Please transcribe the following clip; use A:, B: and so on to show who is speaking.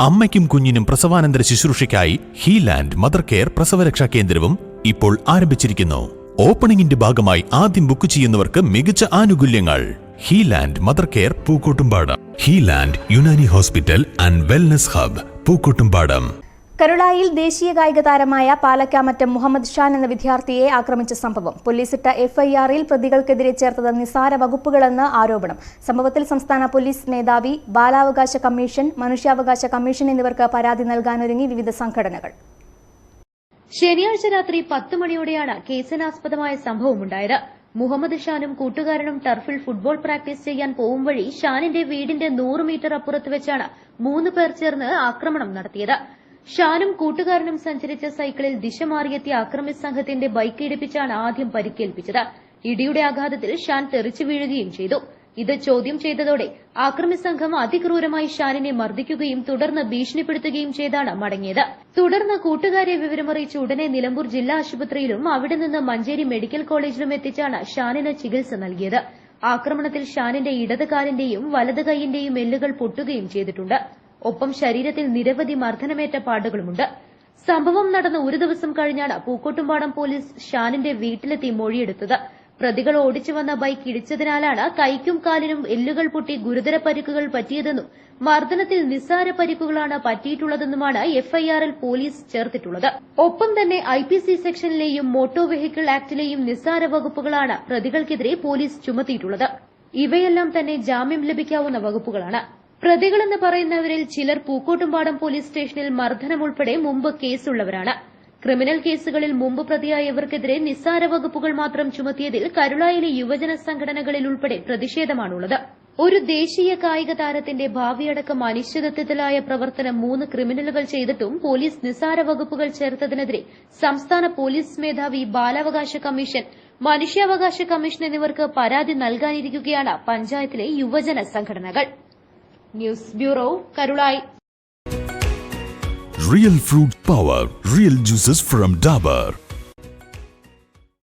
A: അമ്മയ്ക്കും കുഞ്ഞിനും പ്രസവാനന്തര ശുശ്രൂഷയ്ക്കായി ഹീലാൻഡ് mother care പ്രസവരക്ഷാ കേന്ദ്രവും ഇപ്പോൾ ആരംഭിച്ചിരിക്കുന്നു. ഓപ്പണിംഗിന്റെ ഭാഗമായി ആദ്യം ബുക്ക് ചെയ്യുന്നവർക്ക് മികച്ച ആനുകൂല്യങ്ങൾ. Healand mother care Pookkottumpadam. Healand Unani hospital and wellness hub Pookkottumpadam.
B: കരുളായിൽ ദേശീയ കായിക താരമായ പാലക്കാമറ്റം മുഹമ്മദ് ഷാൻ എന്ന വിദ്യാർത്ഥിയെ ആക്രമിച്ച സംഭവം. പോലീസിട്ട എഫ്ഐആറിൽ പ്രതികൾക്കെതിരെ ചേർത്തത് നിസാര വകുപ്പുകളെന്ന് ആരോപണം. സംഭവത്തിൽ സംസ്ഥാന പോലീസ് മേധാവി ബാലാവകാശ കമ്മീഷൻ മനുഷ്യാവകാശ കമ്മീഷൻ എന്നിവർക്ക് പരാതി നൽകാനൊരുങ്ങി വിവിധ സംഘടനകൾ.
C: ശനിയാഴ്ച രാത്രി പത്ത് മണിയോടെയാണ് കേസിനാസ്പദമായ സംഭവമുണ്ടായത്. മുഹമ്മദ് ഷാനും കൂട്ടുകാരനും ടർഫിൽ ഫുട്ബോൾ പ്രാക്ടീസ് ചെയ്യാൻ പോകും വഴി ഷാനിന്റെ വീടിന്റെ നൂറ് മീറ്റർ അപ്പുറത്ത് വെച്ചാണ് മൂന്ന് പേർ ചേർന്ന് ആക്രമണം നടത്തിയത്. ഷാനും കൂട്ടുകാരനും സഞ്ചരിച്ച സൈക്കിളിൽ ദിശ മാറിയെത്തിയ അക്രമി സംഘത്തിന്റെ ബൈക്ക് ഇടിപ്പിച്ചാണ് ആദ്യം പരിക്കേൽപ്പിച്ചത്. ഇടിയുടെ ആഘാതത്തിൽ ഷാൻ തെറിച്ചു വീഴുകയും ചെയ്തു. ഇത് ചോദ്യം ചെയ്തതോടെ ആക്രമി സംഘം അതിക്രൂരമായി ഷാനിനെ മർദ്ദിക്കുകയും തുടർന്ന് ഭീഷണിപ്പെടുത്തുകയും ചെയ്താണ് മടങ്ങിയത്. തുടർന്ന് കൂട്ടുകാരെ വിവരമറിയിച്ച് ഉടനെ നിലമ്പൂർ ജില്ലാ ആശുപത്രിയിലും അവിടെ നിന്ന് മഞ്ചേരി മെഡിക്കൽ കോളേജിലും എത്തിച്ചാണ് ഷാനിന് ചികിത്സ നൽകിയത്. ആക്രമണത്തിൽ ഷാനിന്റെ ഇടത് കാലിന്റെയും വലത് കൈയിന്റെയും എല്ലുകൾ പൊട്ടുകയും ചെയ്തിട്ടുണ്ട്. ഒപ്പം ശരീരത്തിൽ നിരവധി മർദ്ദനമേറ്റ പാടുകളുമുണ്ട്. സംഭവം നടന്ന ഒരു ദിവസം കഴിഞ്ഞാണ് പൂക്കോട്ടുംപാടം പോലീസ് ഷാനിന്റെ വീട്ടിലെത്തി മൊഴിയെടുത്തത്. പ്രതികൾ ഓടിച്ചു വന്ന ബൈക്ക് ഇടിച്ചതിനാലാണ് കൈക്കും കാലിനും എല്ലുകൾ പൊട്ടി ഗുരുതര പരിക്കുകൾ പറ്റിയതെന്നും മർദ്ദനത്തിൽ നിസ്സാര പരിക്കുകളാണ് പറ്റിയിട്ടുള്ളതെന്നുമാണ് എഫ്ഐആറിൽ പോലീസ് ചേർത്തിട്ടുള്ളത്. ഒപ്പം തന്നെ ഐ പി സി സെക്ഷനിലെയും മോട്ടോർ വെഹിക്കിൾ ആക്ടിലെയും നിസ്സാര വകുപ്പുകളാണ് പ്രതികൾക്കെതിരെ പോലീസ് ചുമത്തിയിട്ടുള്ളത്. ഇവയെല്ലാം തന്നെ ജാമ്യം ലഭിക്കാവുന്ന വകുപ്പുകളാണ്. പ്രതികളെന്ന് പറയുന്നവരിൽ ചിലർ പൂക്കോട്ടുംപാടം പോലീസ് സ്റ്റേഷനിൽ മർദ്ദനം ഉൾപ്പെടെ മുമ്പ് കേസുള്ളവരാണ്. ക്രിമിനൽ കേസുകളിൽ മുമ്പ് പ്രതിയായവർക്കെതിരെ നിസ്സാര വകുപ്പുകൾ മാത്രം ചുമത്തിയതിൽ കരുളായിലെ യുവജന സംഘടനകളിൽ ഉൾപ്പെടെ പ്രതിഷേധമാണുള്ളത്. ഒരു ദേശീയ കായിക താരത്തിന്റെ ഭാവിയടക്കം അനിശ്ചിതത്വത്തിലായ പ്രവർത്തനം മൂന്ന് ക്രിമിനലുകൾ ചെയ്തിട്ടും പോലീസ് നിസ്സാര വകുപ്പുകൾ ചേർത്തതിനെതിരെ സംസ്ഥാന പോലീസ് മേധാവി ബാലാവകാശ കമ്മീഷൻ മനുഷ്യാവകാശ കമ്മീഷൻ എന്നിവർക്ക് പരാതി നൽകാനിരിക്കുകയാണ് പഞ്ചായത്തിലെ യുവജന സംഘടനകൾ. News bureau Karulai
A: Real fruit power, real juices from Dabur.